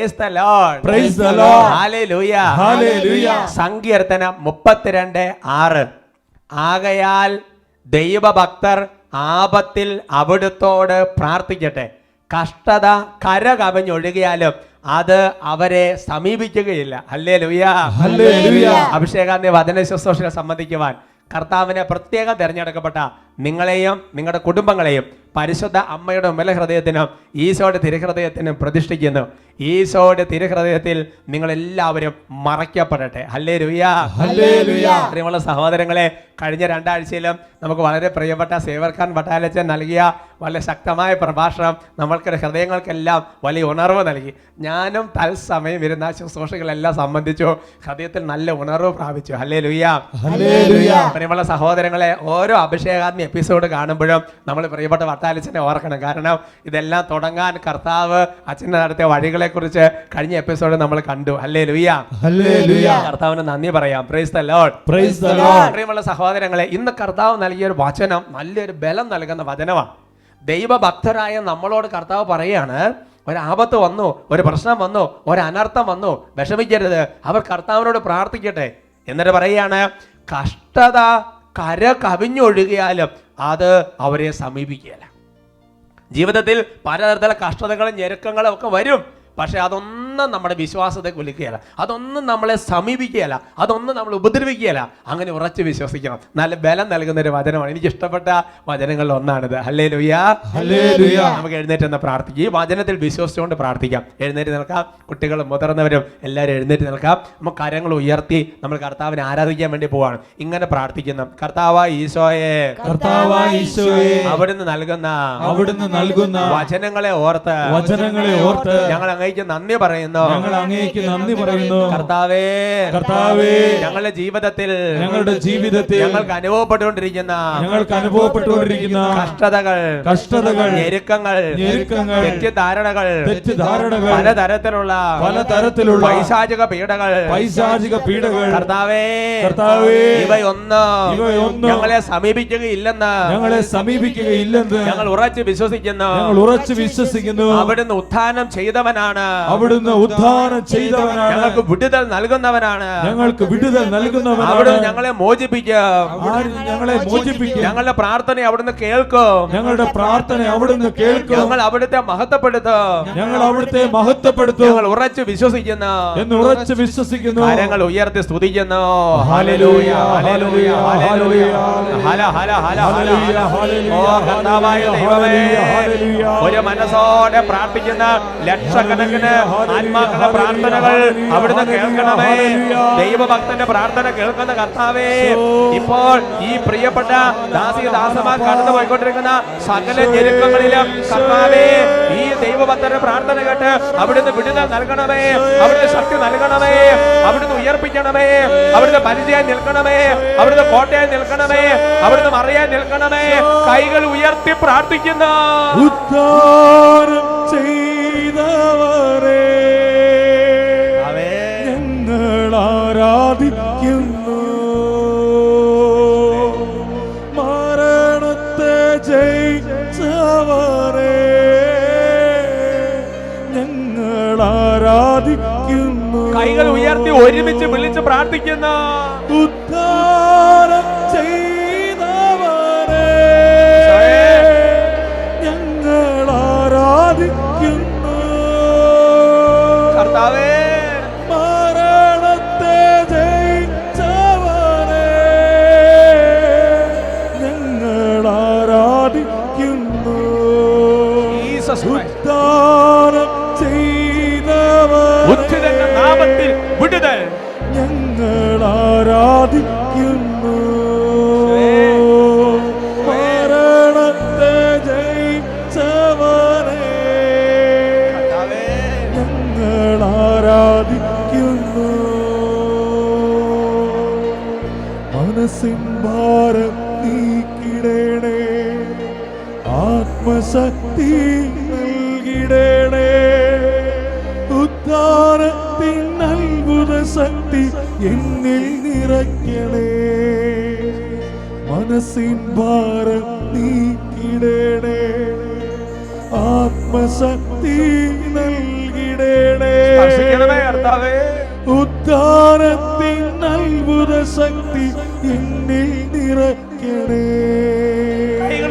The Lord. Hallelujah. Hallelujah. സങ്കീർത്തനം മുപ്പത്തിരണ്ട് ആറ് ആകയാൽ ദൈവഭക്തർ ആപത്തിൽ അവിടുത്തോട് പ്രാർത്ഥിക്കട്ടെ കഷ്ടത കര കവിഞ്ഞൊഴുകിയാലും അത് അവരെ സമീപിക്കുകയില്ല അല്ലേ ലുയാ. അഭിഷേകാന്തി വചന ശുശ്രൂഷ സംബന്ധിക്കുവാൻ കർത്താവിനെ പ്രത്യേകം തിരഞ്ഞെടുക്കപ്പെട്ട നിങ്ങളെയും നിങ്ങളുടെ കുടുംബങ്ങളെയും പരിശുദ്ധ അമ്മയുടെ മുല ഹൃദയത്തിനും ഈശോയുടെ തിരുഹൃദയത്തിനും പ്രതിഷ്ഠിക്കുന്നു. ഈശോയുടെ തിരുഹൃദയത്തിൽ നിങ്ങൾ എല്ലാവരും മറയ്ക്കപ്പെടട്ടെ ഹല്ലേ രുയാ സഹോദരങ്ങളെ കഴിഞ്ഞ രണ്ടാഴ്ചയിലും നമുക്ക് വളരെ പ്രിയപ്പെട്ട സേവർഖാൻ ഭട്ടാലച്ചൻ നൽകിയ വളരെ ശക്തമായ പ്രഭാഷണം നമ്മൾക്ക് ഹൃദയങ്ങൾക്കെല്ലാം വലിയ ഉണർവ് നൽകി. ഞാനും തത്സമയം ഇരുന്ന ശുശ്രൂഷകളെല്ലാം സംബന്ധിച്ചു ഹൃദയത്തിൽ നല്ല ഉണർവ് പ്രാപിച്ചു. ഹല്ലേ ഹല്ലേലൂയ. പ്രിയമുള്ള സഹോദരങ്ങളെ ഓരോ അഭിഷേകാത്മി എപ്പിസോഡ് കാണുമ്പോഴും നമ്മൾ പ്രിയപ്പെട്ട വട്ടാലച്ചനെ ഓർക്കണം. കാരണം ഇതെല്ലാം തുടങ്ങാൻ കർത്താവ് അച്ഛനെ നടത്തിയ വഴികളെക്കുറിച്ച് കഴിഞ്ഞ എപ്പിസോഡ് നമ്മൾ കണ്ടു. അല്ലേ ലുയ്യ ഹല്ലേലൂയ. കർത്താവിന് നന്ദി പറയാം. Praise the praise. പ്രിയമുള്ള സഹോദരങ്ങളെ ഇന്ന് കർത്താവ് നൽകിയ ഒരു വചനം നല്ലൊരു ബലം നൽകുന്ന വചനമാണ്. ദൈവഭക്തരായ നമ്മളോട് കർത്താവ് പറയാണ് ഒരു ആപത്ത് വന്നു ഒരു പ്രശ്നം വന്നു ഒരു അനർത്ഥം വന്നു വിഷമിക്കരുത്. അവർ കർത്താവിനോട് പ്രാർത്ഥിക്കട്ടെ. എന്നിട്ട് പറയുകയാണ് കഷ്ടത കര കവിഞ്ഞൊഴുകിയാലും അത് അവരെ സമീപിക്കുകയില്ല. ജീവിതത്തിൽ പലതരത്തിലുള്ള കഷ്ടതകളും ഞെരുക്കങ്ങളും ഒക്കെ വരും. പക്ഷെ അതൊന്നും നമ്മുടെ വിശ്വാസത്തെ കുലിക്കുകയല്ല. അതൊന്നും നമ്മളെ സമീപിക്കുകയല്ല. അതൊന്നും നമ്മൾ ഉപദ്രവിക്കുകയല്ല. അങ്ങനെ ഉറച്ച് വിശ്വസിക്കണം. നല്ല ബലം നൽകുന്ന ഒരു വചനമാണ്. എനിക്ക് ഇഷ്ടപ്പെട്ട വചനങ്ങളിൽ ഒന്നാണിത്. ഹല്ലേ ലുയാ. നമുക്ക് എഴുന്നേറ്റ് നിന്ന് പ്രാർത്ഥിക്കാം. ഈ വചനത്തിൽ വിശ്വസിച്ചുകൊണ്ട് പ്രാർത്ഥിക്കാം. എഴുന്നേറ്റ് നിൽക്കാം. കുട്ടികളും മുതിർന്നവരും എല്ലാവരും എഴുന്നേറ്റ് നിൽക്കാം. നമുക്ക് കരങ്ങൾ ഉയർത്തി നമ്മൾ കർത്താവിനെ ആരാധിക്കാൻ വേണ്ടി പോവാണ്. ഇങ്ങനെ പ്രാർത്ഥിക്കുന്നു. കർത്താവ ഈശോയെ. കർത്താവ ഈശോയെ. അവിടുന്ന് നൽകുന്ന അവിടുന്ന് നൽകുന്ന വചനങ്ങളെ ഓർത്ത് വചനങ്ങളെ ഓർത്ത് ഞങ്ങൾ അങ്ങേക്ക് നന്ദി പറയുന്നു. ഞങ്ങൾ അങ്ങേക്ക് നന്ദി പറയുന്നു. കർത്താവേ കർത്താവേ ഞങ്ങളുടെ ജീവിതത്തിൽ ഞങ്ങളുടെ ജീവിതത്തിൽ ഞങ്ങൾക്ക് അനുഭവപ്പെട്ടുകൊണ്ടിരിക്കുന്ന ഞങ്ങൾക്ക് അനുഭവപ്പെട്ടുകൊണ്ടിരിക്കുന്ന കഷ്ടതകൾ കഷ്ടതകൾ ഞെരുക്കങ്ങൾ ഞെരുക്കങ്ങൾ തെറ്റിദ്ധാരണകൾ തെറ്റിദ്ധാരണകൾ പലതരത്തിലുള്ള പലതരത്തിലുള്ള പൈശാചിക പീഡകൾ പൈശാചിക പീഡകൾ. കർത്താവേ കർത്താവേ ഇവയൊന്ന് ഇവയൊന്ന് ഞങ്ങളെ സമീപിക്കുകയില്ലെന്ന് ഞങ്ങളെ സമീപിക്കുകയില്ലെന്ന് ഞങ്ങൾ ഉറച്ചു വിശ്വസിക്കുന്നു. ഞങ്ങൾ ഉറച്ചു വിശ്വസിക്കുന്നു. അവിടുന്ന് ഉത്ഥാനം ചെയ്തവനാണ്. അവിടുന്ന് ഉദ്ധാനം ചെയ്തവനാണ്. ഞങ്ങൾക്ക് വിടുതൽ നൽകുന്നവനാണ്. ഞങ്ങൾക്ക് വിടുതൽ നൽകുന്നവനാണ്. അവിടുന്ന് ഞങ്ങളെ മോചിപ്പിക്കും. ഞങ്ങളെ മോചിപ്പിക്കും. ഞങ്ങളുടെ പ്രാർത്ഥന അവിടുന്ന് കേൾക്കും. ഞങ്ങളുടെ പ്രാർത്ഥന അവിടുന്ന് കേൾക്കും. ഞങ്ങൾ അവിടുത്തെ മഹത്വപ്പെടുത്തും. ഞങ്ങൾ അവിടുത്തെ മഹത്വപ്പെടുത്തും. ഞങ്ങൾ ഉറച്ചു വിശ്വസിക്കുന്നു. എന്ന് ഉറച്ചു വിശ്വസിക്കുന്നു. കാര്യങ്ങൾ ഉയർത്തി സ്തുതിക്കുന്നു. ഹല്ലേലൂയ, ഹല്ലേലൂയ, ഹല്ലേലൂയ, ഹല ഹല ഹല ഹല. ഹല്ലേലൂയ, ഹല്ലേലൂയ, ഓ കർത്താവായ ദൈവമേ. ഒരു മനസ്സോടെ പ്രാർത്ഥിക്കുന്ന ലക്ഷക്കണക്കിന് പ്രാർത്ഥനകൾ അവിടുന്ന് കേൾക്കണമേ. ദൈവഭക്തന്റെ പ്രാർത്ഥന കേൾക്കുന്ന കർത്താവേ ഇപ്പോൾ ഈ പ്രിയപ്പെട്ട ദാസി ദാസമാർ കടന്നു പോയിക്കൊണ്ടിരിക്കുന്ന സകല ഞെരുക്കങ്ങളിലും കർത്താവേ ഈ ദൈവഭക്തന്റെ പ്രാർത്ഥന കേട്ട് അവിടുന്ന് വിടുതൽ നൽകണമേ അവിടുന്ന് ശക്തി നൽകണമേ അവിടുന്ന് ഉയർപ്പിക്കണമേ അവിടുന്ന് പരിചയം നിൽക്കണമേ അവിടുന്ന് കോട്ടയം നിൽക്കണമേ അവിടുന്ന് മറിയാൻ നിൽക്കണമേ കൈകൾ ഉയർത്തി പ്രാർത്ഥിക്കുന്ന ഉദ്ധാരം ചെയ്തവരേ. ജയിച്ചവരെ ഞങ്ങൾ ആരാധിക്കുന്നു. കൈകൾ ഉയർത്തി ഒരുമിച്ച് വിളിച്ച് പ്രാർത്ഥിക്കുന്ന വിടുതൽ. ഞങ്ങൾ ആരാധിക്കുന്നു. മരണത്തെ ജയിച്ചവരെ കർത്താവേ. ഞങ്ങൾ ആരാധിക്കുന്നു. മനസ്സിൻ ഭാരം നീക്കിടണേ. ആത്മശക്തി നൽകിടേണേ. ഉദ്ധാരത്തിൻ ശക്തി എന്നിൽ നിറയ്ക്കണേ. മനസ്സിൻ ഭാരം നീക്കിടണേ. ആത്മശക്തി നൽകിടണേ. ഉദ്ധാരത്തിൽ നൽകുന്ന ഉദ്ധാരത്തിൻ ശക്തി എന്നിൽ നിറയ്ക്കണേ.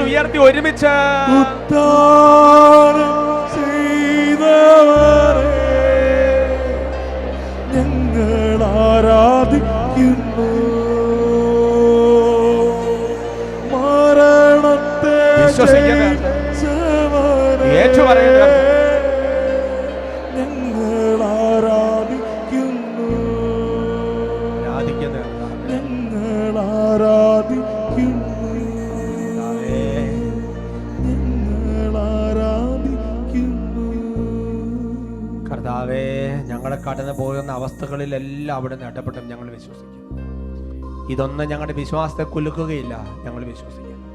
ഉയർത്തി ഒരുമിച്ച്. ഉദ്ധാരം ഞങ്ങൾ ആരാധിക്കുന്നു. ഞങ്ങൾ ആരാധിക്കുന്നു. കർത്താവേ. ഞങ്ങൾ ആരാധിക്കുന്നു. കർത്താവേ ഞങ്ങളെ കടന്നു പോകുന്ന അവസ്ഥകളിലെല്ലാം അവിടെ നിന്ന് ഇടപെട്ടും ഞങ്ങൾ വിശ്വസിക്കും. ഇതൊന്നും ഞങ്ങളുടെ വിശ്വാസത്തെ കുലുക്കുകയില്ല ഞങ്ങൾ വിശ്വസിക്കുന്നു.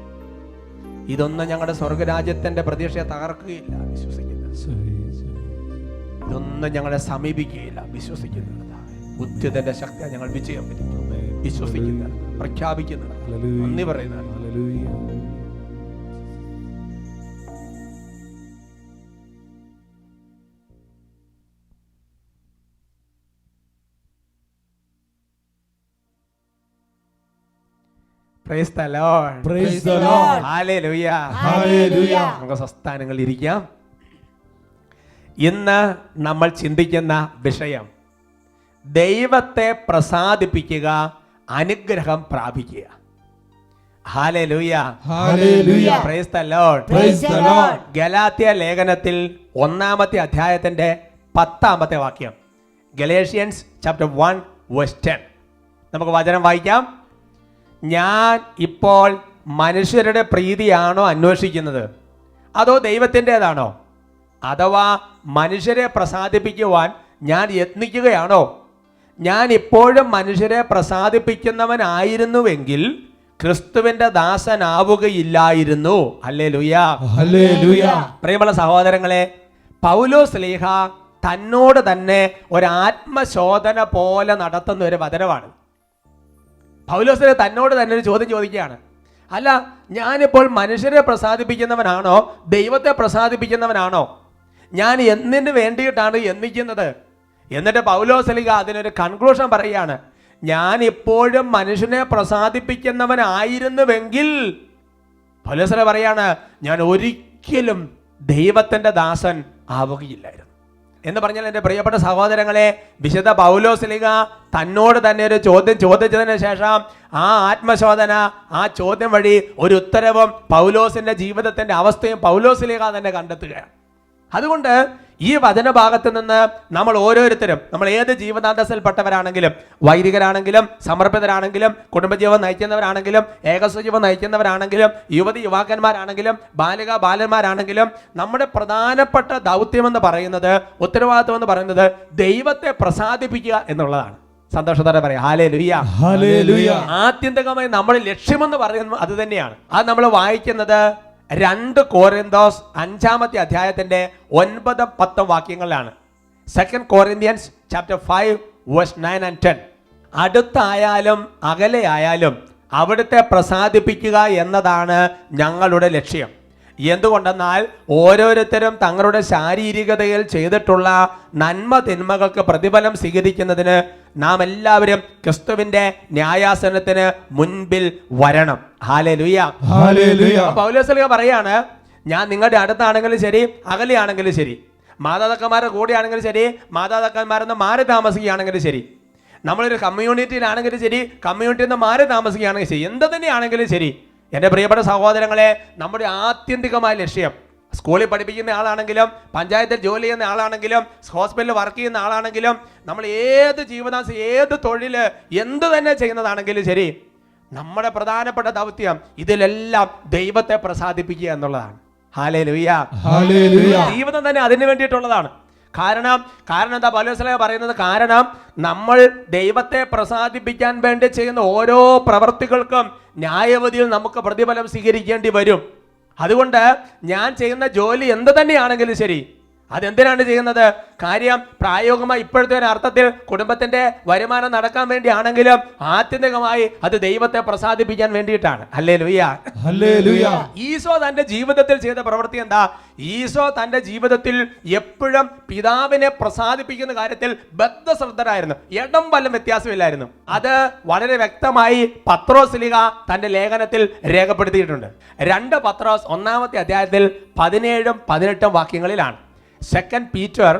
ഇതൊന്നും ഞങ്ങളുടെ സ്വർഗരാജ്യത്തിന്റെ പ്രതീക്ഷയെ തകർക്കുകയില്ല വിശ്വസിക്കുന്നു. ഇതൊന്നും ഞങ്ങളെ സമീപിക്കുകയില്ല. വിശ്വസിക്കുന്നു. ഉദ്യതന്റെ ശക്തി ഞങ്ങൾ വിജയം വരിക്കും വിശ്വസിക്കുന്നു പ്രഖ്യാപിക്കുന്നു നന്ദി പറയുന്നു praise the Lord praise Lord hallelujah hallelujah നമുക്ക് സ്വസ്ഥാനങ്ങളിൽ ഇരിക്കാം. ഇന്ന് നമ്മൾ ചിന്തിക്കുന്ന വിഷയം ദൈവത്തെ പ്രസാദിപ്പിക്കുക അനുഗ്രഹം പ്രാപിക്കുക. ഗലാത്യ ലേഖനത്തിൽ ഒന്നാമത്തെ അധ്യായത്തിന്റെ പത്താമത്തെ വാക്യം. ഗലേഷ്യൻസ് ചാപ്റ്റർ വൺ വെസ്റ്റൻ നമുക്ക് വചനം വായിക്കാം. ഞാൻ ഇപ്പോൾ മനുഷ്യരുടെ പ്രീതിയാണോ അന്വേഷിക്കുന്നത്? അതോ ദൈവത്തിന്റെതാണോ? അഥവാ മനുഷ്യരെ പ്രസാദിപ്പിക്കുവാൻ ഞാൻ യത്നിക്കുകയാണോ? ഞാൻ ഇപ്പോഴും മനുഷ്യരെ പ്രസാദിപ്പിക്കുന്നവനായിരുന്നുവെങ്കിൽ ക്രിസ്തുവിന്റെ ദാസനാവുകയില്ലായിരുന്നു. അല്ലേ ലുയാ. പ്രിയമുള്ള സഹോദരങ്ങളെ പൗലോ സ്ലീഹ തന്നോട് തന്നെ ഒരു ആത്മശോധന പോലെ നടത്തുന്ന ഒരു വചനമാണ്. പൗലോസിനെ തന്നോട് തന്നെ ഒരു ചോദ്യം ചോദിക്കുകയാണ്. അല്ല ഞാനിപ്പോൾ മനുഷ്യരെ പ്രസാദിപ്പിക്കുന്നവനാണോ? ദൈവത്തെ പ്രസാദിപ്പിക്കുന്നവനാണോ? ഞാൻ എന്തിനു വേണ്ടിയിട്ടാണ് യത്നിക്കുന്നത് എന്നിട്ട് പൗലോസലിക അതിനൊരു കൺക്ലൂഷൻ പറയുകയാണ്. ഞാൻ ഇപ്പോഴും മനുഷ്യനെ പ്രസാദിപ്പിക്കുന്നവനായിരുന്നുവെങ്കിൽ പൗലോസല പറയാണ് ഞാൻ ഒരിക്കലും ദൈവത്തിന്റെ ദാസൻ ആവുകയില്ലായിരുന്നു. എന്ന് പറഞ്ഞാൽ എന്റെ പ്രിയപ്പെട്ട സഹോദരങ്ങളെ വിശുദ്ധ പൗലോസ്ലിക തന്നോട് തന്നെ ഒരു ചോദ്യം ചോദിച്ചതിന് ശേഷം ആ ആത്മശോധന ആ ചോദ്യം വഴി ഒരു ഉത്തരവും പൗലോസിന്റെ ജീവിതത്തിന്റെ അവസ്ഥയും പൗലോസ്ലിക തന്നെ കണ്ടെത്തുകയാണ്. അതുകൊണ്ട് ഈ വചനഭാഗത്ത് നിന്ന് നമ്മൾ ഓരോരുത്തരും നമ്മൾ ഏത് ജീവനാന്തസ്സിൽപ്പെട്ടവരാണെങ്കിലും വൈദികരാണെങ്കിലും സമർപ്പിതരാണെങ്കിലും കുടുംബജീവൻ നയിക്കുന്നവരാണെങ്കിലും ഏകസ്വജീവൻ നയിക്കുന്നവരാണെങ്കിലും യുവതി യുവാക്കന്മാരാണെങ്കിലും ബാലിക ബാലന്മാരാണെങ്കിലും നമ്മുടെ പ്രധാനപ്പെട്ട ദൗത്യം എന്ന് പറയുന്നത് ഉത്തരവാദിത്വം എന്ന് പറയുന്നത് ദൈവത്തെ പ്രസാദിപ്പിക്കുക എന്നുള്ളതാണ്. സന്തോഷത്തോടെ പറയാം. ഹാലേ ലുയ്യ Hallelujah. ആത്യന്തികമായി നമ്മുടെ ലക്ഷ്യമെന്ന് പറയുന്നത് അത് തന്നെയാണ്. അത് നമ്മൾ വായിക്കുന്നത് രണ്ട് കോരിന്തോസ് അഞ്ചാമത്തെ അധ്യായത്തിന്റെ ഒൻപത് പത്ത് വാക്യങ്ങളിലാണ്. Second Corinthians chapter five verse nine and ten അടുത്തായാലും അകലെയായാലും അവിടുത്തെ പ്രസാദിപ്പിക്കുക എന്നതാണ് ഞങ്ങളുടെ ലക്ഷ്യം. എന്തുകൊണ്ടെന്നാൽ ഓരോരുത്തരും തങ്ങളുടെ ശാരീരികതയിൽ ചെയ്തിട്ടുള്ള നന്മ തിന്മകൾക്ക് പ്രതിഫലം സ്വീകരിക്കുന്നതിന് നാം എല്ലാവരും ക്രിസ്തുവിന്റെ ന്യായാസനത്തിന് മുൻപിൽ വരണം. ഹാലേ ലുയ്യ പൗലോസലിക പറയാണ് ഞാൻ നിങ്ങളുടെ അടുത്താണെങ്കിലും ശരി അകലെയാണെങ്കിലും ശരി. മാതാപിതാക്കന്മാരുടെ കൂടെയാണെങ്കിലും ശരി മാതാപിതാക്കന്മാരെന്ന് മാറി താമസിക്കുകയാണെങ്കിലും ശരി. നമ്മളൊരു കമ്മ്യൂണിറ്റിയിലാണെങ്കിലും ശരി കമ്മ്യൂണിറ്റിയിൽ നിന്ന് മാറി താമസിക്കുകയാണെങ്കിലും ശരി. എന്ത് തന്നെയാണെങ്കിലും ശരി. എന്റെ പ്രിയപ്പെട്ട സഹോദരങ്ങളെ നമ്മുടെ ആത്യന്തികമായ ലക്ഷ്യം സ്കൂളിൽ പഠിപ്പിക്കുന്ന ആളാണെങ്കിലും പഞ്ചായത്തിൽ ജോലി ചെയ്യുന്ന ആളാണെങ്കിലും ഹോസ്പിറ്റലിൽ വർക്ക് ചെയ്യുന്ന ആളാണെങ്കിലും നമ്മൾ ഏത് ജീവിതാംശം ഏത് തൊഴിൽ എന്ത് തന്നെ ചെയ്യുന്നതാണെങ്കിലും ശരി നമ്മുടെ പ്രധാനപ്പെട്ട ദൗത്യം ഇതിലെല്ലാം ദൈവത്തെ പ്രസാദിപ്പിക്കുക എന്നുള്ളതാണ്. ഹാലേ ലുയ്യ ജീവിതം തന്നെ അതിന് വേണ്ടിയിട്ടുള്ളതാണ്. കാരണം കാരണം എന്താ പൗലോസ്ലീഹ പറയുന്നത്? കാരണം നമ്മൾ ദൈവത്തെ പ്രസാദിപ്പിക്കാൻ വേണ്ടി ചെയ്യുന്ന ഓരോ പ്രവർത്തികൾക്കും ന്യായവതിയിൽ നമുക്ക് പ്രതിഫലം സ്വീകരിക്കേണ്ടി വരും. അതുകൊണ്ട് ഞാൻ ചെയ്യുന്ന ജോലി എന്ത് തന്നെയാണെങ്കിലും ശരി. അതെന്തിനാണ് ചെയ്യുന്നത്? കാര്യം പ്രായോഗികമായി ഇപ്പോഴത്തെ ഒരു അർത്ഥത്തിൽ കുടുംബത്തിന്റെ വരുമാനം നടക്കാൻ വേണ്ടിയാണെങ്കിലും ആത്യന്തികമായി അത് ദൈവത്തെ പ്രസാദിപ്പിക്കാൻ വേണ്ടിയിട്ടാണ്. അല്ലേ ലുയ്യ ഈശോ തന്റെ ജീവിതത്തിൽ ചെയ്ത പ്രവൃത്തി എന്താ? ഈശോ തന്റെ ജീവിതത്തിൽ എപ്പോഴും പിതാവിനെ പ്രസാദിപ്പിക്കുന്ന കാര്യത്തിൽ ബദ്ധശ്രദ്ധരായിരുന്നു. ഇടം വല്ലം വ്യത്യാസമില്ലായിരുന്നു. അത് വളരെ വ്യക്തമായി പത്രോസ്ലിക തന്റെ ലേഖനത്തിൽ രേഖപ്പെടുത്തിയിട്ടുണ്ട്. രണ്ട് പത്രോസ് ഒന്നാമത്തെ അധ്യായത്തിൽ പതിനേഴും പതിനെട്ടും വാക്യങ്ങളിലാണ്. Second Peter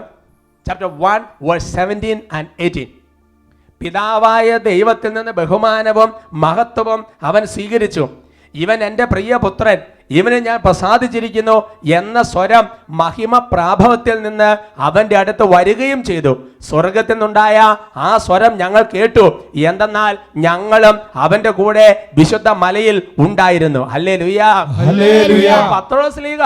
chapter one verse seventeen and eighteen പിതാവായ ദൈവത്തിൽ നിന്ന് ബഹുമാനവും മഹത്വവും അവൻ സ്വീകരിച്ചു. ഇവൻ എന്റെ പ്രിയപുത്രൻ. ഇവന് ഞാൻ പ്രസാദിച്ചിരിക്കുന്നു എന്ന സ്വരം മഹിമ പ്രാഭവത്തിൽ നിന്ന് അവന്റെ അടുത്ത് വരികയും ചെയ്തു. സ്വർഗത്തിൽ നിന്നുണ്ടായ ആ സ്വരം ഞങ്ങൾ കേട്ടു. എന്തെന്നാൽ ഞങ്ങളും അവന്റെ കൂടെ വിശുദ്ധ മലയിൽ ഉണ്ടായിരുന്നു. അല്ലേ ലുയാ പത്രോസ് ലീഗ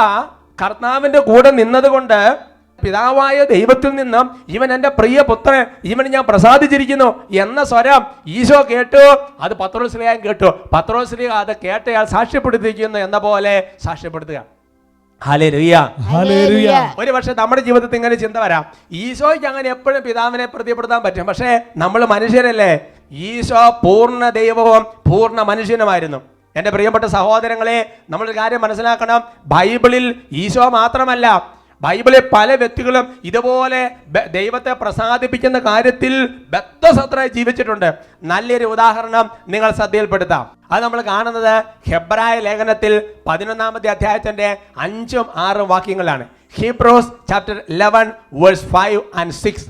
കർത്താവിന്റെ കൂടെ നിന്നതുകൊണ്ട് പിതാവായ ദൈവത്തിൽ നിന്ന് ഇവൻ എന്റെ പ്രിയ പുത്രൻ ഇവൻ ഞാൻ പ്രസാദിച്ചിരിക്കുന്നു എന്ന സ്വരം ഈശോ കേട്ടു. അത് പത്രോസ്ലിയാൻ കേട്ടു. പത്രോശ്രീ അത് കേട്ടയാൾ സാക്ഷ്യപ്പെടുത്തിയിരിക്കുന്നു എന്ന പോലെ സാക്ഷ്യപ്പെടുത്തുക. ഒരു പക്ഷെ നമ്മുടെ ജീവിതത്തിൽ ഇങ്ങനെ ചിന്ത വരാം. ഈശോയ്ക്ക് അങ്ങനെ എപ്പോഴും പിതാവിനെ പ്രതിപ്പെടുത്താൻ പറ്റും. പക്ഷേ നമ്മൾ മനുഷ്യരല്ലേ? ഈശോ പൂർണ ദൈവവും പൂർണ മനുഷ്യനുമായിരുന്നു. എന്റെ പ്രിയപ്പെട്ട സഹോദരങ്ങളെ നമ്മളൊരു കാര്യം മനസ്സിലാക്കണം. ബൈബിളിൽ ഈശോ മാത്രമല്ല ബൈബിളിൽ പല വ്യക്തികളും ഇതുപോലെ ദൈവത്തെ പ്രസാദിപ്പിക്കുന്ന കാര്യത്തിൽ ബദ്ധസത്രായി ജീവിച്ചിട്ടുണ്ട്. നല്ലൊരു ഉദാഹരണം നിങ്ങൾ ശ്രദ്ധയിൽപ്പെടുത്താം. അത് നമ്മൾ കാണുന്നത് ഹെബ്രായ ലേഖനത്തിൽ പതിനൊന്നാമത്തെ അധ്യായത്തിന്റെ അഞ്ചും ആറും വാക്യങ്ങളാണ് Hebrews chapter eleven verse five and six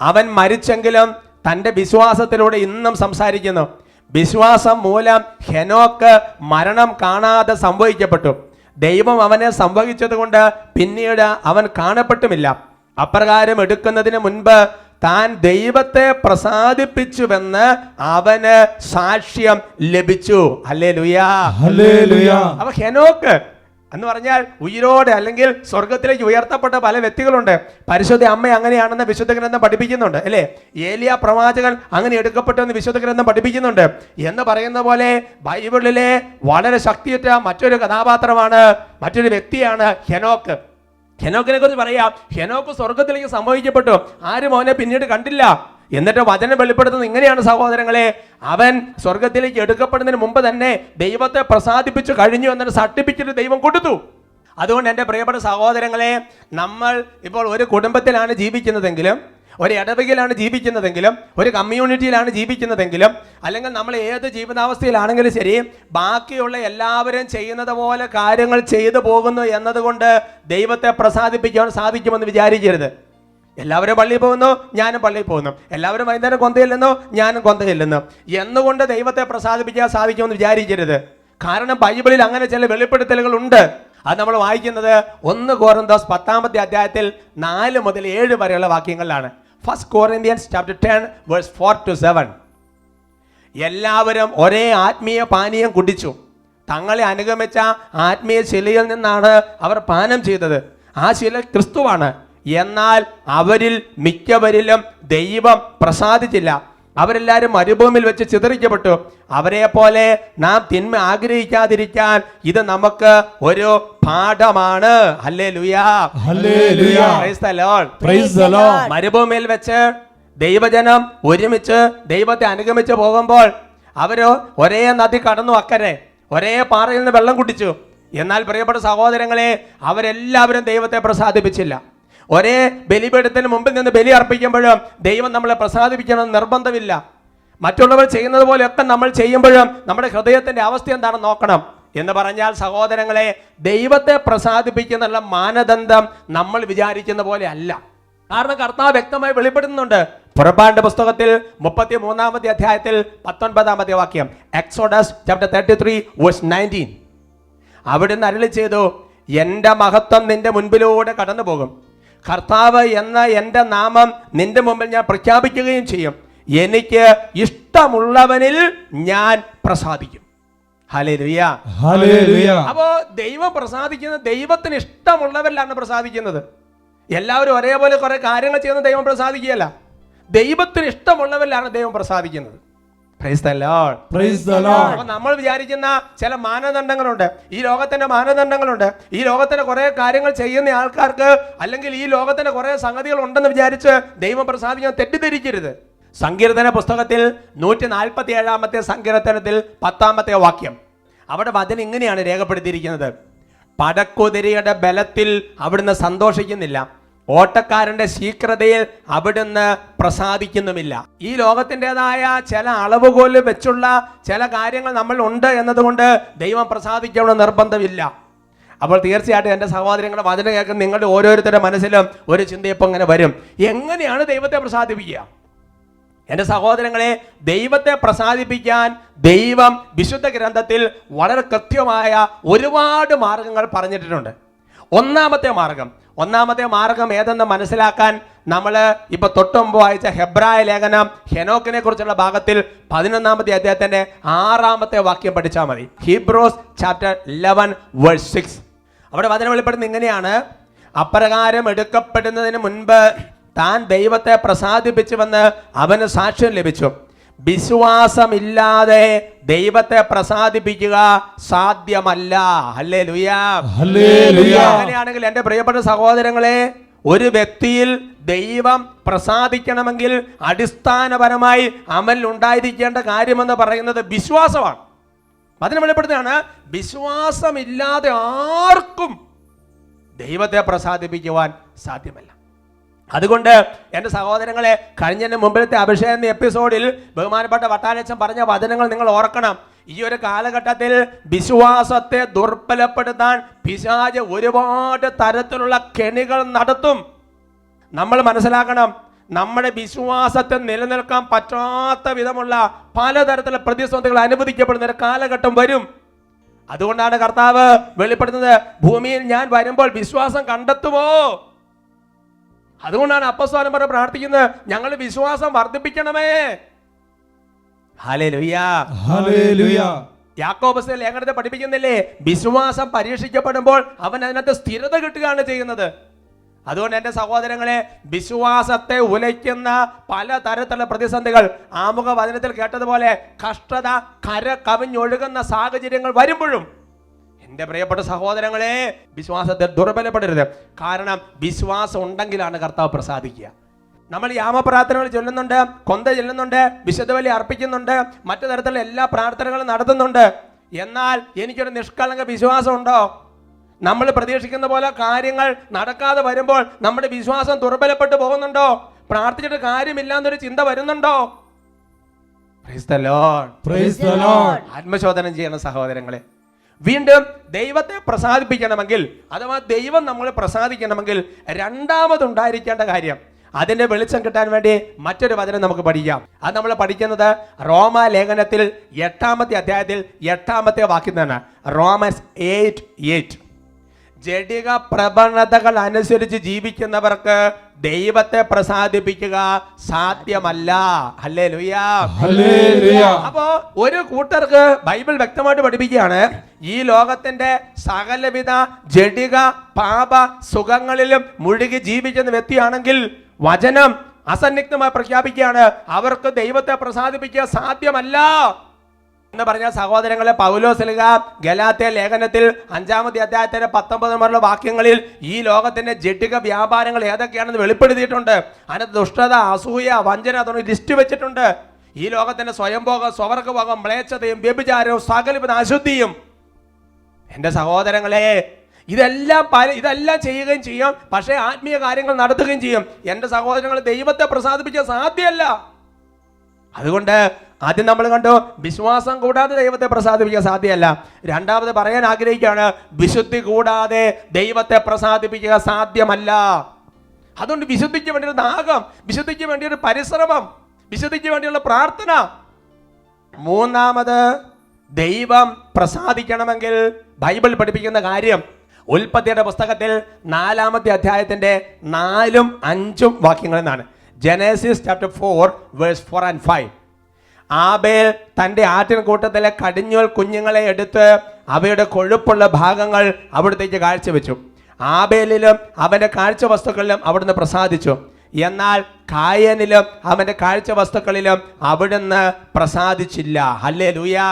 അവൻ മരിച്ചെങ്കിലും തന്റെ വിശ്വാസത്തിലൂടെ ഇന്നും സംസാരിക്കുന്നു. വിശ്വാസം മൂലം ഹെനോക്ക് മരണം കാണാതെ സംഭവിക്കപ്പെട്ടു. ദൈവം അവനെ സംഭവിച്ചത് കൊണ്ട് പിന്നീട് അവൻ കാണപ്പെട്ടുമില്ല. അപ്രകാരം എടുക്കുന്നതിന് മുൻപ് താൻ ദൈവത്തെ പ്രസാദിപ്പിച്ചുവെന്ന് അവന് സാക്ഷ്യം ലഭിച്ചു. അല്ലേ ലുയാ അപ്പൊ ഹെനോക്ക് എന്ന് പറഞ്ഞാൽ ഉയിരോടെ അല്ലെങ്കിൽ സ്വർഗത്തിലേക്ക് ഉയർത്തപ്പെട്ട പല വ്യക്തികളുണ്ട്. പരിശുദ്ധ അമ്മ അങ്ങനെയാണെന്ന് വിശുദ്ധ ഗ്രന്ഥം പഠിപ്പിക്കുന്നുണ്ട് അല്ലേ? ഏലിയ പ്രവാചകൻ അങ്ങനെ എടുക്കപ്പെട്ടെന്ന് വിശുദ്ധ ഗ്രന്ഥം പഠിപ്പിക്കുന്നുണ്ട്. എന്ന് പറയുന്ന പോലെ ബൈബിളിലെ വളരെ ശക്തിയുറ്റ മറ്റൊരു കഥാപാത്രമാണ് മറ്റൊരു വ്യക്തിയാണ് ഹെനോക്ക്. ഹെനോക്കിനെ കുറിച്ച് പറയാം ഹെനോക്ക് സ്വർഗത്തിലേക്ക് സംഭവിക്കപ്പെട്ടു. ആരും അവനെ പിന്നീട് കണ്ടില്ല. എന്നിട്ട് വചനം വെളിപ്പെടുത്തുന്നത് ഇങ്ങനെയാണ് സഹോദരങ്ങളെ അവൻ സ്വർഗത്തിലേക്ക് എടുക്കപ്പെടുന്നതിന് മുമ്പ് തന്നെ ദൈവത്തെ പ്രസാദിപ്പിച്ചു കഴിഞ്ഞു എന്നൊരു സർട്ടിഫിക്കറ്റ് ദൈവം കൊടുത്തു. അതുകൊണ്ട് എന്റെ പ്രിയപ്പെട്ട സഹോദരങ്ങളെ നമ്മൾ ഇപ്പോൾ ഒരു കുടുംബത്തിലാണ് ജീവിക്കുന്നതെങ്കിലും ഒരു ഇടവകയിലാണ് ജീവിക്കുന്നതെങ്കിലും ഒരു കമ്മ്യൂണിറ്റിയിലാണ് ജീവിക്കുന്നതെങ്കിലും അല്ലെങ്കിൽ നമ്മൾ ഏത് ജീവിതാവസ്ഥയിലാണെങ്കിലും ശരി ബാക്കിയുള്ള എല്ലാവരും ചെയ്യുന്നത് പോലെ കാര്യങ്ങൾ ചെയ്തു പോകുന്നു എന്നതുകൊണ്ട് ദൈവത്തെ പ്രസാദിപ്പിക്കാൻ സാധിക്കുമെന്ന് വിചാരിക്കരുത്. എല്ലാവരും പള്ളിയിൽ പോകുന്നു ഞാനും പള്ളിയിൽ പോകുന്നു. എല്ലാവരും വൈകുന്നേരം കൊന്തയില്ലെന്നോ ഞാനും കൊന്തയില്ലെന്നോ എന്നുകൊണ്ട് ദൈവത്തെ പ്രസാദിപ്പിക്കാൻ സാധിക്കുമെന്ന് വിചാരിക്കരുത്? കാരണം ബൈബിളിൽ അങ്ങനെ ചില വെളിപ്പെടുത്തലുകൾ ഉണ്ട് അത് നമ്മൾ വായിക്കുന്നത് ഒന്ന് കോറിന്തോസ് പത്താമത്തെ അധ്യായത്തിൽ നാല് മുതൽ ഏഴ് വരെയുള്ള വാക്യങ്ങളിലാണ്. First Corinthians chapter ten verse four to seven എല്ലാവരും ഒരേ ആത്മീയ പാനീയം കുടിച്ചു. തങ്ങളെ അനുഗമിച്ച ആത്മീയ ശിലയിൽ നിന്നാണ് അവർ പാനം ചെയ്തത്. ആ ശില ക്രിസ്തുവാണ്. എന്നാൽ അവരിൽ മിക്കവരിലും ദൈവം പ്രസാദിച്ചില്ല. അവരെല്ലാവരും മരുഭൂമിയിൽ വെച്ച് ചിതറിക്കപ്പെട്ടു. അവരെ പോലെ നാം തിന്മ ആഗ്രഹിക്കാതിരിക്കാൻ ഇത് നമുക്ക് ഒരു പാഠമാണ്. അല്ലേ ലുയാ മരുഭൂമിയിൽ വെച്ച് ദൈവജനം ഒരുമിച്ച് ദൈവത്തെ അനുഗമിച്ച് പോകുമ്പോൾ അവർ ഒരേ നദി കടന്നു അക്കരെ ഒരേ പാറയിൽ നിന്ന് വെള്ളം കുടിച്ചു. എന്നാൽ പ്രിയപ്പെട്ട സഹോദരങ്ങളെ അവരെല്ലാവരും ദൈവത്തെ പ്രസാദിപ്പിച്ചില്ല. ഒരേ ബലിപീഠത്തിന് മുമ്പിൽ നിന്ന് ബലി അർപ്പിക്കുമ്പോഴും ദൈവം നമ്മളെ പ്രസാദിപ്പിക്കണം നിർബന്ധമില്ല. മറ്റുള്ളവർ ചെയ്യുന്നത് പോലെയൊക്കെ നമ്മൾ ചെയ്യുമ്പോഴും നമ്മുടെ ഹൃദയത്തിന്റെ അവസ്ഥ എന്താണെന്ന് നോക്കണം. എന്ന് പറഞ്ഞാൽ സഹോദരങ്ങളെ ദൈവത്തെ പ്രസാദിപ്പിക്കുന്നുള്ള മാനദണ്ഡം നമ്മൾ വിചാരിക്കുന്ന പോലെ അല്ല. കാരണം കർത്താവ് വ്യക്തമായി വെളിപ്പെടുന്നുണ്ട് പുറപ്പാണ്ട് പുസ്തകത്തിൽ മുപ്പത്തി മൂന്നാമത്തെ അധ്യായത്തിൽ പത്തൊൻപതാമത്തെ വാക്യം. Exodus chapter thirty three verse nineteen അവിടുന്ന് അരളി ചെയ്തു എന്റെ മഹത്വം നിന്റെ മുൻപിലൂടെ കടന്നു പോകും കർത്താവ് എന്ന എന്റെ നാമം നിന്റെ മുമ്പിൽ ഞാൻ പ്രഖ്യാപിക്കുകയും ചെയ്യും. എനിക്ക് ഇഷ്ടമുള്ളവനിൽ ഞാൻ പ്രസാദിക്കും. അപ്പോ ദൈവം പ്രസാദിക്കുന്ന ദൈവത്തിന് ഇഷ്ടമുള്ളവരിലാണ് പ്രസാദിക്കുന്നത്. എല്ലാവരും ഒരേപോലെ കുറെ കാര്യങ്ങൾ ചെയ്യുന്ന ദൈവം പ്രസാദിക്കുകയല്ല. ദൈവത്തിന് ഇഷ്ടമുള്ളവരിലാണ് ദൈവം പ്രസാദിക്കുന്നത്. അപ്പൊ നമ്മൾ വിചാരിക്കുന്ന ചില മാനദണ്ഡങ്ങളുണ്ട്. ഈ ലോകത്തിന്റെ മാനദണ്ഡങ്ങളുണ്ട്. ഈ ലോകത്തിന്റെ കുറെ കാര്യങ്ങൾ ചെയ്യുന്ന ആൾക്കാർക്ക് അല്ലെങ്കിൽ ഈ ലോകത്തിന്റെ കുറെ സംഗതികൾ ഉണ്ടെന്ന് വിചാരിച്ച് ദൈവം പ്രസാദിക്കാൻ തെറ്റിദ്ധരിക്കരുത്. സങ്കീർത്തന പുസ്തകത്തിൽ നൂറ്റി നാൽപ്പത്തി ഏഴാമത്തെ സങ്കീർത്തനത്തിൽ പത്താമത്തെ വാക്യം. അവിടെ വചനം ഇങ്ങനെയാണ് രേഖപ്പെടുത്തിയിരിക്കുന്നത്. പടക്കുതിരയുടെ ബലത്തിൽ അവിടുന്ന് സന്തോഷിക്കുന്നില്ല. ഓട്ടക്കാരന്റെ ശീക്രതയിൽ അവിടുന്ന് പ്രസാദിക്കുന്നുമില്ല. ഈ ലോകത്തിന്റെതായ ചില അളവുകോൽ വെച്ചുള്ള ചില കാര്യങ്ങൾ നമ്മൾ ഉണ്ട് എന്നതുകൊണ്ട് ദൈവം പ്രസാദിക്കണമെന്ന് നിർബന്ധമില്ല. അപ്പോൾ തീർച്ചയായിട്ടും എന്റെ സഹോദരങ്ങളുടെ വചനം കേൾക്കുന്ന നിങ്ങളുടെ ഓരോരുത്തരുടെ മനസ്സിലും ഒരു ചിന്തയപ്പം ഇങ്ങനെ വരും. എങ്ങനെയാണ് ദൈവത്തെ പ്രസാദിപ്പിക്കുക? എന്റെ സഹോദരങ്ങളെ ദൈവത്തെ പ്രസാദിപ്പിക്കാൻ ദൈവം വിശുദ്ധ ഗ്രന്ഥത്തിൽ വളരെ കൃത്യമായ ഒരുപാട് മാർഗങ്ങൾ പറഞ്ഞിട്ടുണ്ട്. ഒന്നാമത്തെ മാർഗം ഒന്നാമത്തെ മാർഗം ഏതെന്ന് മനസ്സിലാക്കാൻ നമ്മൾ ഇപ്പൊ തൊട്ടുമുമ്പ് വായിച്ച ഹെബ്രായ ലേഖനം ഹെനോക്കിനെ കുറിച്ചുള്ള ഭാഗത്തിൽ പതിനൊന്നാമത്തെ അദ്ദേഹത്തിന്റെ ആറാമത്തെ വാക്യം പഠിച്ചാൽ മതി. Hebrews chapter eleven verse six അവിടെ വചനം വെളിപ്പെടുന്നത് ഇങ്ങനെയാണ്. അപ്രകാരം എടുക്കപ്പെടുന്നതിന് മുൻപ് താൻ ദൈവത്തെ പ്രസാദിപ്പിച്ചുവെന്ന് അവന് സാക്ഷ്യം ലഭിച്ചു. വിശ്വാസമില്ലാതെ ദൈവത്തെ പ്രസാദിപ്പിക്കുക സാധ്യമല്ല. അല്ലേ ലുയാ അങ്ങനെയാണെങ്കിൽ എന്റെ പ്രിയപ്പെട്ട സഹോദരങ്ങളെ ഒരു വ്യക്തിയിൽ ദൈവം പ്രസാദിക്കണമെങ്കിൽ അടിസ്ഥാനപരമായി അമൽ ഉണ്ടായിരിക്കേണ്ട കാര്യമെന്ന് പറയുന്നത് വിശ്വാസമാണ്. അതിന് വെളിപ്പെടുത്തുകയാണ് വിശ്വാസമില്ലാതെ ആർക്കും ദൈവത്തെ പ്രസാദിപ്പിക്കുവാൻ സാധ്യമല്ല. അതുകൊണ്ട് എന്റെ സഹോദരങ്ങളെ കഴിഞ്ഞ മുമ്പിലത്തെ അഭിഷേകം എന്ന എപ്പിസോഡിൽ ബഹുമാനപ്പെട്ട വട്ടാലച്ചൻ പറഞ്ഞ വചനങ്ങൾ നിങ്ങൾ ഓർക്കണം. ഈ ഒരു കാലഘട്ടത്തിൽ വിശ്വാസത്തെ ദുർബലപ്പെടുത്താൻ പിശാജ് ഒരുപാട് തരത്തിലുള്ള കെണികൾ നടത്തും. നമ്മൾ മനസ്സിലാക്കണം നമ്മുടെ വിശ്വാസത്തെ നിലനിൽക്കാൻ പറ്റാത്ത വിധമുള്ള പലതരത്തിലുള്ള പ്രതിസന്ധികൾ അനുവദിക്കപ്പെടുന്ന ഒരു കാലഘട്ടം വരും. അതുകൊണ്ടാണ് കർത്താവ് വെളിപ്പെടുത്തുന്നത് ഭൂമിയിൽ ഞാൻ വരുമ്പോൾ വിശ്വാസം കണ്ടെത്തുമോ അതുകൊണ്ടാണ് അപ്പസ്വാനം പറഞ്ഞ പ്രാർത്ഥിക്കുന്നത് ഞങ്ങൾ വിശ്വാസം വർദ്ധിപ്പിക്കണമേ. യാക്കോബസ് ലേഖനത്തെ പഠിപ്പിക്കുന്നില്ലേ വിശ്വാസം പരീക്ഷിക്കപ്പെടുമ്പോൾ അവൻ അതിനകത്ത് സ്ഥിരത കിട്ടുകയാണ് ചെയ്യുന്നത്. അതുകൊണ്ട് എന്റെ സഹോദരങ്ങളെ വിശ്വാസത്തെ ഉലയ്ക്കുന്ന പല തരത്തിലുള്ള പ്രതിസന്ധികൾ ആമുഖ വചനത്തിൽ കേട്ടതുപോലെ കഷ്ടത കര കവിഞ്ഞൊഴുകുന്ന സാഹചര്യങ്ങൾ വരുമ്പോഴും എന്റെ പ്രിയപ്പെട്ട സഹോദരങ്ങളെ വിശ്വാസത്തെ ദുർബലപ്പെടരുത് കാരണം വിശ്വാസം ഉണ്ടെങ്കിലാണ് കർത്താവ് പ്രസാദിക്കുക. നമ്മൾ യാമപ്രാർത്ഥനകൾ ചൊല്ലുന്നുണ്ട് കൊന്ത ചൊല്ലുന്നുണ്ട് വിശുദ്ധബലി അർപ്പിക്കുന്നുണ്ട് മറ്റു തരത്തിലുള്ള എല്ലാ പ്രാർത്ഥനകളും നടത്തുന്നുണ്ട്. എന്നാൽ എനിക്കൊരു നിഷ്കളങ്ക വിശ്വാസം ഉണ്ടോ നമ്മൾ പ്രതീക്ഷിക്കുന്ന പോലെ കാര്യങ്ങൾ നടക്കാതെ വരുമ്പോൾ നമ്മുടെ വിശ്വാസം ദുർബലപ്പെട്ടു പോകുന്നുണ്ടോ? പ്രാർത്ഥിച്ചിട്ട് കാര്യമില്ല എന്നൊരു ചിന്ത വരുന്നുണ്ടോ? ആത്മശോധനം ചെയ്യണം സഹോദരങ്ങളെ. വീണ്ടും ദൈവത്തെ പ്രസാദിപ്പിക്കണമെങ്കിൽ അഥവാ ദൈവം നമ്മളെ പ്രസാദിക്കണമെങ്കിൽ രണ്ടാമതുണ്ടായിരിക്കേണ്ട കാര്യം അതിന്റെ വെളിച്ചം കിട്ടാൻ വേണ്ടി മറ്റൊരു വചനം നമുക്ക് പഠിക്കാം. അത് നമ്മൾ പഠിക്കുന്നത് റോമ ലേഖനത്തിൽ എട്ടാമത്തെ അധ്യായത്തിൽ എട്ടാമത്തെ വാക്യം തന്നെ റോമസ് എയ്റ്റ് എയ്റ്റ്. ജഡിക പ്രവണതകൾ അനുസരിച്ച് ജീവിക്കുന്നവർക്ക് ദൈവത്തെ പ്രസാദിപ്പിക്കുക സാധ്യമല്ല. അല്ലേ ലുയാ അപ്പോ ഒരു കൂട്ടർക്ക് ബൈബിൾ വ്യക്തമായിട്ട് പഠിപ്പിക്കുകയാണ്. ഈ ലോകത്തിന്റെ സകലവിധ ജഡിക പാപ സുഖങ്ങളിലും മുഴുകി ജീവിക്കുന്ന വ്യക്തിയാണെങ്കിൽ വചനം അസന്നിഗ്ധമായി പ്രഖ്യാപിക്കുകയാണ്. അവർക്ക് ദൈവത്തെ പ്രസാദിപ്പിക്കുക സാധ്യമല്ല. എന്ന് പറഞ്ഞ സഹോദരങ്ങളെ പൗലോസ്ലിക ഗലാത്തെ ലേഖനത്തിൽ അഞ്ചാമത്തെ അധ്യായത്തിന്റെ പത്തൊമ്പത് മുതലുള്ള വാക്യങ്ങളിൽ ഈ ലോകത്തിന്റെ ജഡിക വ്യാപാരങ്ങൾ ഏതൊക്കെയാണെന്ന് വെളിപ്പെടുത്തിയിട്ടുണ്ട്. അതിനകത്ത് ദുഷ്ടത അസൂയ വഞ്ചന തുടങ്ങി ലിസ്റ്റ് വെച്ചിട്ടുണ്ട്. ഈ ലോകത്തിന്റെ സ്വയംഭോഗം സ്വവർഗഭോഗം മ്ലേച്ഛതയും വ്യഭിചാരവും സകലവിധ അശുദ്ധിയും. എന്റെ സഹോദരങ്ങളെ ഇതെല്ലാം പല ഇതെല്ലാം ചെയ്യുകയും ചെയ്യാം പക്ഷേ ആത്മീയ കാര്യങ്ങൾ നടത്തുകയും ചെയ്യും. എന്റെ സഹോദരങ്ങൾ ദൈവത്തെ പ്രസാദിപ്പിക്കാൻ സാധ്യമല്ല. അതുകൊണ്ട് ആദ്യം നമ്മൾ കണ്ടു വിശ്വാസം കൂടാതെ ദൈവത്തെ പ്രസാദിപ്പിക്കാൻ സാധ്യമല്ല. രണ്ടാമത് പറയാൻ ആഗ്രഹിക്കുകയാണ് വിശുദ്ധി കൂടാതെ ദൈവത്തെ പ്രസാദിപ്പിക്കുക സാധ്യമല്ല. അതുകൊണ്ട് വിശുദ്ധിക്ക് വേണ്ടി ഒരു ദാഹം വിശുദ്ധിക്ക് വേണ്ടി ഒരു പരിശ്രമം വിശുദ്ധിക്ക് വേണ്ടിയുള്ള പ്രാർത്ഥന. മൂന്നാമത് ദൈവം പ്രസാദിക്കണമെങ്കിൽ ബൈബിൾ പഠിപ്പിക്കുന്ന കാര്യം ഉൽപ്പത്തിയുടെ പുസ്തകത്തിൽ നാലാമത്തെ അധ്യായത്തിന്റെ നാലും അഞ്ചും വാക്യങ്ങളിൽ നിന്നാണ് Genesis chapter four verse four and five Abel തന്റെ ആട്ടിൻകൂട്ടത്തിലെ കടിഞ്ഞോൽ കുഞ്ഞുങ്ങളെ എടുത്ത് അവയുടെ കൊഴുപ്പുള്ള ഭാഗങ്ങൾ അവിടത്തേക്ക് കാഴ്ചവെച്ചു. ആബേലിലും അവന്റെ കാഴ്ച വസ്തുക്കളിലും അവിടുന്ന് പ്രസാദിച്ചു. എന്നാൽ കായനിലും അവന്റെ കാഴ്ച വസ്തുക്കളിലും അവിടുന്ന് പ്രസാദിച്ചില്ല. ഹല്ലേ ലുയാ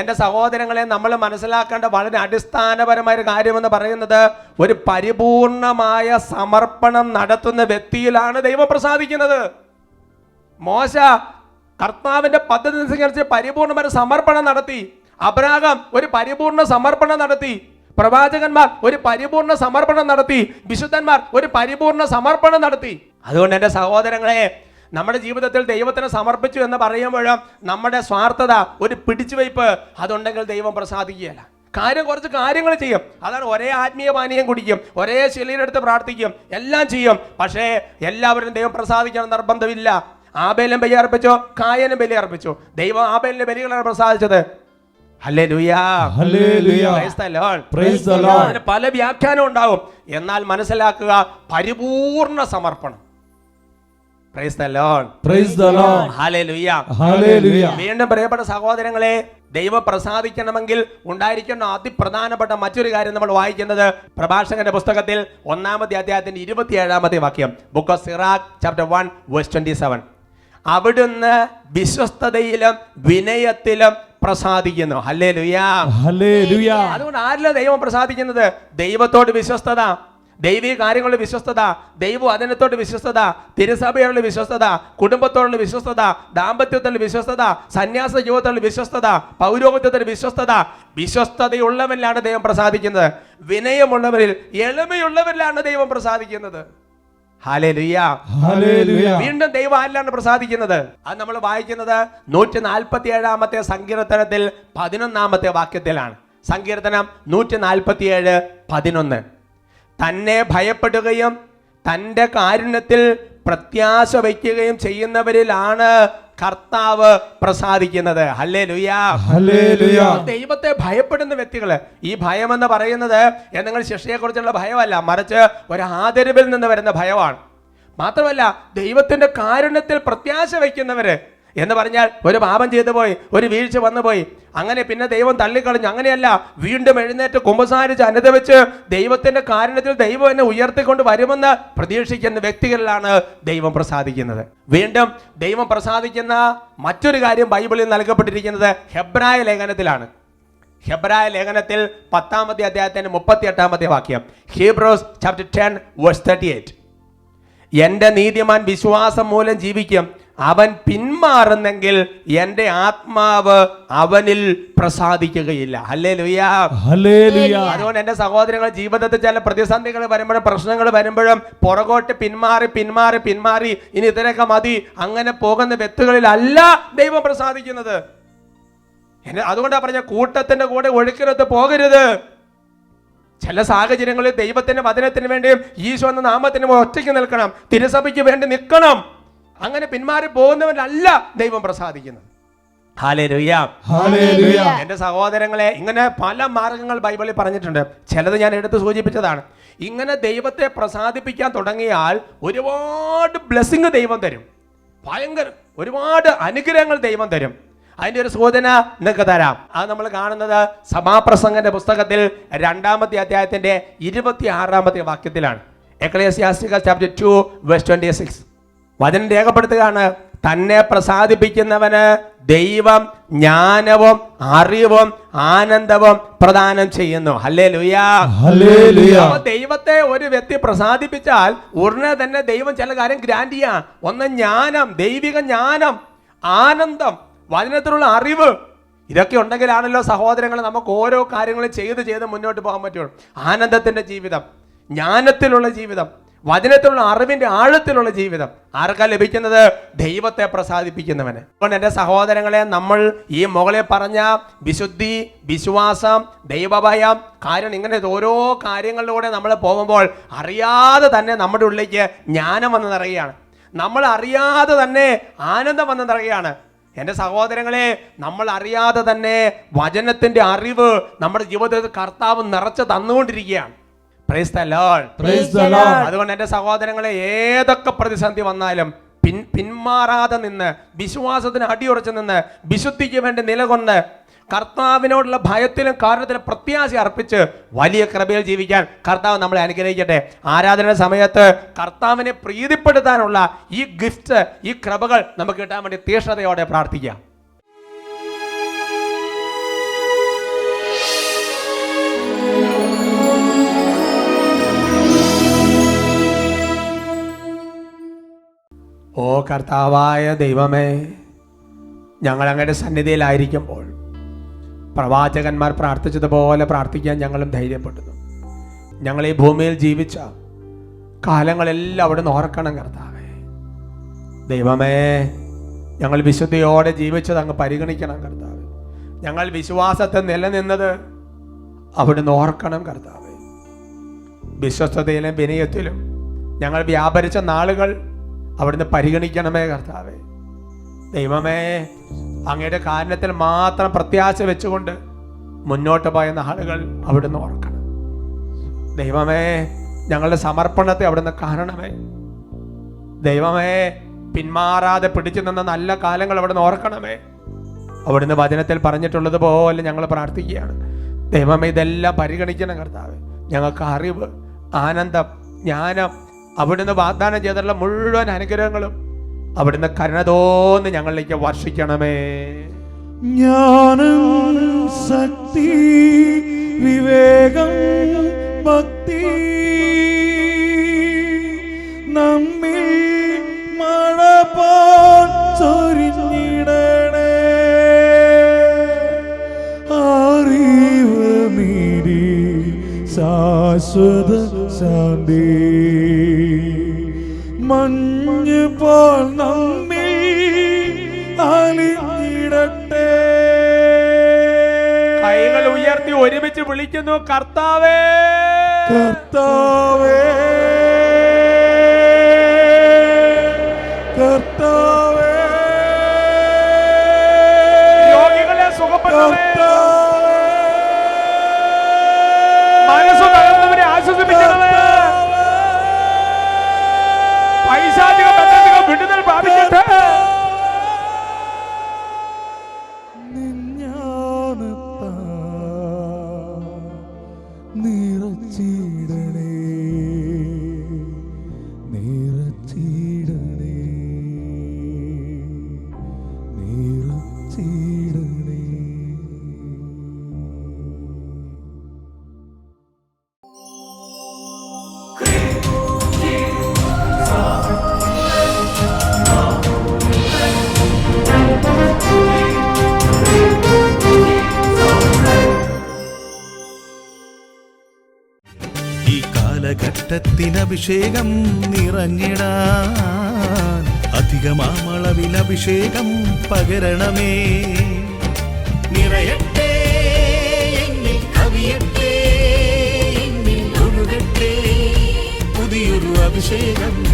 എന്റെ സഹോദരങ്ങളെ നമ്മൾ മനസ്സിലാക്കേണ്ട വളരെ അടിസ്ഥാനപരമായ ഒരു കാര്യമെന്ന് പറയുന്നത് ഒരു പരിപൂർണമായ സമർപ്പണം നടത്തുന്ന വ്യക്തിയിലാണ് ദൈവം പ്രസാദിക്കുന്നത്. മോശ കർത്താവിന്റെ പദ്ധതി അനുസരിച്ച് പരിപൂർണമായ സമർപ്പണം നടത്തി. അബ്രാഹം ഒരു പരിപൂർണ സമർപ്പണം നടത്തി. പ്രവാചകന്മാർ ഒരു പരിപൂർണ സമർപ്പണം നടത്തി. വിശുദ്ധന്മാർ ഒരു പരിപൂർണ സമർപ്പണം നടത്തി. അതുകൊണ്ട് എന്റെ സഹോദരങ്ങളെ നമ്മുടെ ജീവിതത്തിൽ ദൈവത്തിന് സമർപ്പിച്ചു എന്ന് പറയുമ്പോഴും നമ്മുടെ സ്വാർത്ഥത ഒരു പിടിച്ചുവയ്പ് അതുണ്ടെങ്കിൽ ദൈവം പ്രസാദിക്കുകയല്ല. കാര്യം കുറച്ച് കാര്യങ്ങൾ ചെയ്യും. അതാണ് ഒരേ ആത്മീയ പാനീയം കുടിക്കും ഒരേ ശിലയിലെടുത്ത് പ്രാർത്ഥിക്കും എല്ലാം ചെയ്യും. പക്ഷേ എല്ലാവരും ദൈവം പ്രസാദിക്കണം നിർബന്ധമില്ല. ആബേലും ബലി അർപ്പിച്ചോ കായനും ബലി അർപ്പിച്ചു ദൈവം ആബേലിന്റെ ബലികളാണ് പ്രസാദിച്ചത്. പല വ്യാഖ്യാനം ഉണ്ടാവും എന്നാൽ മനസ്സിലാക്കുക പരിപൂർണ സമർപ്പണം Praise the Lord. Praise the Lord. Hallelujah. Hallelujah. വീണ്ടും പ്രിയപ്പെട്ട സഹോദരങ്ങളെ ദൈവം പ്രസാദിക്കണമെങ്കിൽ ഉണ്ടായിരിക്കുന്ന അതിപ്രധാനപ്പെട്ട മറ്റൊരു കാര്യം നമ്മൾ വായിക്കുന്നത് പ്രഭാഷകന്റെ പുസ്തകത്തിൽ ഒന്നാമത്തെ അധ്യായത്തിന്റെ ഇരുപത്തിയേഴാമത്തെ വാക്യം book of Sirach chapter one verse twenty seven അവിടുന്ന് വിശ്വസ്തതയിലും വിനയത്തിലും പ്രസാദിക്കുന്നു. ഹല്ലേ ലുയാ. അതുകൊണ്ട് ആരില ദൈവം പ്രസാദിക്കുന്നത്? ദൈവത്തോട് വിശ്വസ്തത ദൈവീ കാര്യങ്ങളുടെ വിശ്വസ്തത ദൈവ അതിനത്തോട് വിശ്വസ്തത തിരുസഭയോടുള്ള വിശ്വസ്തത കുടുംബത്തോടുള്ള വിശ്വസ്തത ദാമ്പത്യത്തിലുള്ള വിശ്വസ്തത സന്യാസ ജീവിതത്തിലുള്ള വിശ്വസ്തത പൗരോഹിത്യത്തിലുള്ള വിശ്വസ്തത. വിശ്വസ്തതയുള്ളവരിലാണ് ദൈവം പ്രസാദിക്കുന്നത്. വിനയമുള്ളവരിൽ എളിമയുള്ളവരിലാണ് ദൈവം പ്രസാദിക്കുന്നത്. വീണ്ടും ദൈവം ആരിലാണ് പ്രസാദിക്കുന്നത്? അത് നമ്മൾ വായിക്കുന്നത് നൂറ്റി നാൽപ്പത്തി ഏഴാമത്തെ സങ്കീർത്തനത്തിൽ പതിനൊന്നാമത്തെ വാക്യത്തിലാണ്. സങ്കീർത്തനം നൂറ്റി നാൽപ്പത്തി ഏഴ് പതിനൊന്ന്. തന്നെ ഭയപ്പെടുകയും തന്റെ കാരുണ്യത്തിൽ പ്രത്യാശ വയ്ക്കുകയും ചെയ്യുന്നവരിലാണ് കർത്താവ് പ്രസാദിക്കുന്നത്. ഹല്ലേ ലുയാ ഹല്ലേലൂയ. ദൈവത്തെ ഭയപ്പെടുന്ന വ്യക്തികൾ ഈ ഭയം എന്ന് പറയുന്നത് നിങ്ങൾ ശിക്ഷയെക്കുറിച്ചുള്ള ഭയമല്ല. മറിച്ച് ഒരു ആദരവിൽ നിന്ന് വരുന്ന ഭയമാണ്. മാത്രമല്ല ദൈവത്തിന്റെ കാരുണ്യത്തിൽ പ്രത്യാശ വയ്ക്കുന്നവര് എന്ന് പറഞ്ഞാൽ ഒരു പാപം ചെയ്തു പോയി ഒരു വീഴ്ച വന്നു പോയി. അങ്ങനെ പിന്നെ ദൈവം തള്ളിക്കളഞ്ഞു. അങ്ങനെയല്ല വീണ്ടും എഴുന്നേറ്റ് കുമ്പസാരിച്ച് അനുദവിച്ച് ദൈവത്തിന്റെ കാരണത്തിൽ ദൈവം എന്നെ ഉയർത്തിക്കൊണ്ട് വരുമെന്ന് പ്രതീക്ഷിക്കുന്ന വ്യക്തികളിലാണ് ദൈവം പ്രസാദിക്കുന്നത്. വീണ്ടും ദൈവം പ്രസാദിക്കുന്ന മറ്റൊരു കാര്യം ബൈബിളിൽ നൽകപ്പെട്ടിരിക്കുന്നത് ഹെബ്രായ ലേഖനത്തിലാണ്. ഹെബ്രായ ലേഖനത്തിൽ പത്താമത്തെ അദ്ദേഹത്തിന്റെ മുപ്പത്തി എട്ടാമത്തെ വാക്യം. Hebrews chapter ten verse thirty eight എന്റെ നീതിമാൻ വിശ്വാസം മൂലം ജീവിക്കും. അവൻ പിന്മാറുന്നെങ്കിൽ എന്റെ ആത്മാവ് അവനിൽ പ്രസാദിക്കുകയില്ല. അല്ലേ ലുയാ. അതുകൊണ്ട് എന്റെ സഹോദരങ്ങൾ ജീവിതത്തിൽ ചില പ്രതിസന്ധികൾ വരുമ്പോഴും പ്രശ്നങ്ങൾ വരുമ്പോഴും പുറകോട്ട് പിന്മാറി പിന്മാറി പിന്മാറി ഇനി ഇതിനൊക്കെ മതി അങ്ങനെ പോകുന്ന വ്യക്തികളിലല്ല ദൈവം പ്രസാദിക്കുന്നത്. എന്നെ അതുകൊണ്ടാണ് പറഞ്ഞ കൂട്ടത്തിന്റെ കൂടെ ഒഴുക്കിനൊത്ത് പോകരുത്. ചില സാഹചര്യങ്ങളിൽ ദൈവത്തിന്റെ വചനത്തിന് വേണ്ടിയും ഈശോ എന്ന നാമത്തിന് ഒറ്റയ്ക്ക് നിൽക്കണം. തിരുസഭയ്ക്ക് വേണ്ടി നിൽക്കണം. അങ്ങനെ പിന്മാറി പോകുന്നവരല്ല ദൈവം പ്രസാദിക്കുന്നത്. എന്റെ സഹോദരങ്ങളെ ഇങ്ങനെ പല മാർഗങ്ങൾ ബൈബിളിൽ പറഞ്ഞിട്ടുണ്ട്. ചിലത് ഞാൻ എടുത്ത് സൂചിപ്പിച്ചതാണ്. ഇങ്ങനെ ദൈവത്തെ പ്രസാദിപ്പിക്കാൻ തുടങ്ങിയാൽ ഒരുപാട് ബ്ലെസ്സിങ് ദൈവം തരും. ഭയങ്കര ഒരുപാട് അനുഗ്രഹങ്ങൾ ദൈവം തരും. അതിന്റെ ഒരു സൂചന നിങ്ങൾക്ക് തരാം. അത് നമ്മൾ കാണുന്നത് സഭാപ്രസംഗന്റെ പുസ്തകത്തിൽ രണ്ടാമത്തെ അധ്യായത്തിന്റെ ഇരുപത്തി ആറാമത്തെ വാക്യത്തിലാണ്. എക്ലേസിയാസ്റ്റിക്കൽ ചാപ്റ്റർ ടു വെസ്റ്റ് ട്വന്റി സിക്സ് വചനം രേഖപ്പെടുത്തുകയാണ്. തന്നെ പ്രസാദിപ്പിക്കുന്നവന് ദൈവം ജ്ഞാനവും അറിവും ആനന്ദവും പ്രദാനം ചെയ്യുന്നു. ഹല്ലേ ലുയാ. ദൈവത്തെ ഒരു വ്യക്തി പ്രസാദിപ്പിച്ചാൽ ഉടനെ തന്നെ ദൈവം ചില കാര്യം ഗ്രാൻഡ് ചെയ്യാം. ഒന്ന് ജ്ഞാനം ദൈവിക ജ്ഞാനം ആനന്ദം വചനത്തിലുള്ള അറിവ്. ഇതൊക്കെ ഉണ്ടെങ്കിലാണല്ലോ സഹോദരങ്ങൾ നമുക്ക് ഓരോ കാര്യങ്ങളും ചെയ്ത് ചെയ്ത് മുന്നോട്ട് പോകാൻ പറ്റുള്ളൂ. ആനന്ദത്തിന്റെ ജീവിതം ജ്ഞാനത്തിലുള്ള ജീവിതം. വചനത്തിലുള്ള അറിവിന്റെ ആഴത്തിലുള്ള ജീവിതം. ആർക്കാ ലഭിക്കുന്നത്? ദൈവത്തെ പ്രസാദിപ്പിക്കുന്നവന്. അതുകൊണ്ട് എന്റെ സഹോദരങ്ങളെ നമ്മൾ ഈ മുകളിൽ പറഞ്ഞ വിശുദ്ധി വിശ്വാസം ദൈവഭയം കാരണം ഇങ്ങനെ ഓരോ കാര്യങ്ങളിലൂടെ നമ്മൾ പോകുമ്പോൾ അറിയാതെ തന്നെ നമ്മുടെ ഉള്ളിലേക്ക് ജ്ഞാനം വന്ന് നിറയുകയാണ്. നമ്മൾ അറിയാതെ തന്നെ ആനന്ദം വന്ന് നിറയുകയാണ്. എന്റെ സഹോദരങ്ങളെ നമ്മൾ അറിയാതെ തന്നെ വചനത്തിന്റെ അറിവ് നമ്മുടെ ജീവിതത്തിൽ കർത്താവ് നിറച്ച് തന്നുകൊണ്ടിരിക്കുകയാണ്. അതുകൊണ്ട് എന്റെ സഹോദരങ്ങളെ ഏതൊക്കെ പ്രതിസന്ധി വന്നാലും പിൻ പിന്മാറാതെ നിന്ന് വിശ്വാസത്തിന് അടിയുറച്ച് നിന്ന് വിശുദ്ധിക്ക് വേണ്ടി നിലകൊണ്ട് കർത്താവിനോടുള്ള ഭയത്തിലും കാരണത്തിലും പ്രത്യാശ അർപ്പിച്ച് വലിയ കൃപയിൽ ജീവിക്കാൻ കർത്താവ് നമ്മളെ അനുഗ്രഹിക്കട്ടെ. ആരാധന സമയത്ത് കർത്താവിനെ പ്രീതിപ്പെടുത്താനുള്ള ഈ ഗിഫ്റ്റ് ഈ കൃപകൾ നമുക്ക് കിട്ടാൻ വേണ്ടി തീഷ്ണതയോടെ പ്രാർത്ഥിക്കാം ഓ കർത്താവായ ദൈവമേ ഞങ്ങൾ അങ്ങയുടെ സന്നിധിയിലായിരിക്കുമ്പോൾ പ്രവാചകന്മാർ പ്രാർത്ഥിച്ചതുപോലെ പ്രാർത്ഥിക്കാൻ ഞങ്ങളും ധൈര്യപ്പെടുന്നു. ഞങ്ങൾ ഈ ഭൂമിയിൽ ജീവിച്ച കാലങ്ങളെല്ലാം അവിടെ നിന്ന് ഓർക്കണം കർത്താവേ. ദൈവമേ ഞങ്ങൾ വിശുദ്ധിയോടെ ജീവിച്ചത് അങ്ങ് പരിഗണിക്കണം കർത്താവ്. ഞങ്ങൾ വിശ്വാസത്തെ നിലനിന്നത് അവിടുന്ന് ഓർക്കണം കർത്താവേ. വിശ്വസ്തയിലും വിനയത്തിലും ഞങ്ങൾ വ്യാപരിച്ച നാളുകൾ അവിടുന്ന് പരിഗണിക്കണമേ കർത്താവേ. ദൈവമേ അങ്ങയുടെ കാരണത്തിൽ മാത്രം പ്രത്യാശ വെച്ചുകൊണ്ട് മുന്നോട്ട് പോയുന്ന ആളുകൾ അവിടുന്ന് ഓർക്കണം. ദൈവമേ ഞങ്ങളുടെ സമർപ്പണത്തെ അവിടുന്ന് കാണണമേ. ദൈവമേ പിന്മാറാതെ പിടിച്ചു നിന്ന നല്ല കാലങ്ങൾ അവിടുന്ന് ഓർക്കണമേ. അവിടുന്ന് വചനത്തിൽ പറഞ്ഞിട്ടുള്ളത് പോലെ ഞങ്ങൾ പ്രാർത്ഥിക്കുകയാണ്. ദൈവമേ ഇതെല്ലാം പരിഗണിക്കണം കർത്താവ്. ഞങ്ങൾക്ക് അറിവ് ആനന്ദം ജ്ഞാനം അവിടുന്ന് വാഗ്ദാനം ചെയ്തിട്ടുള്ള മുഴുവൻ അനുഗ്രഹങ്ങളും അവിടുന്ന് കരുണ തോന്നി ഞങ്ങളിലേക്ക് വർഷിക്കണമേ. ജ്ഞാനം ശക്തി വിവേകം ഭക്തി നമ്മിൽ മഴ പോൽ ചൊരിഞ്ഞിടണേ. അറിവ് മീരി ശാശ്വത ശാന്തി. മഞ്ഞ് പോൽ നമ്മിൽ അലിഞ്ഞിടട്ടെ. കൈകൾ ഉയർത്തി ഒരുമിച്ച് വിളിക്കുന്നു കർത്താവേ. കർത്താവേ. കർത്താവേ നിറച്ചിടണേ അഭിഷേകം നിറഞ്ഞിടാൻ. അധികമാമളവിൽ അഭിഷേകം പകരണമേ. നിറയട്ടെ കവിയട്ടെ പുതിയൊരു അഭിഷേകം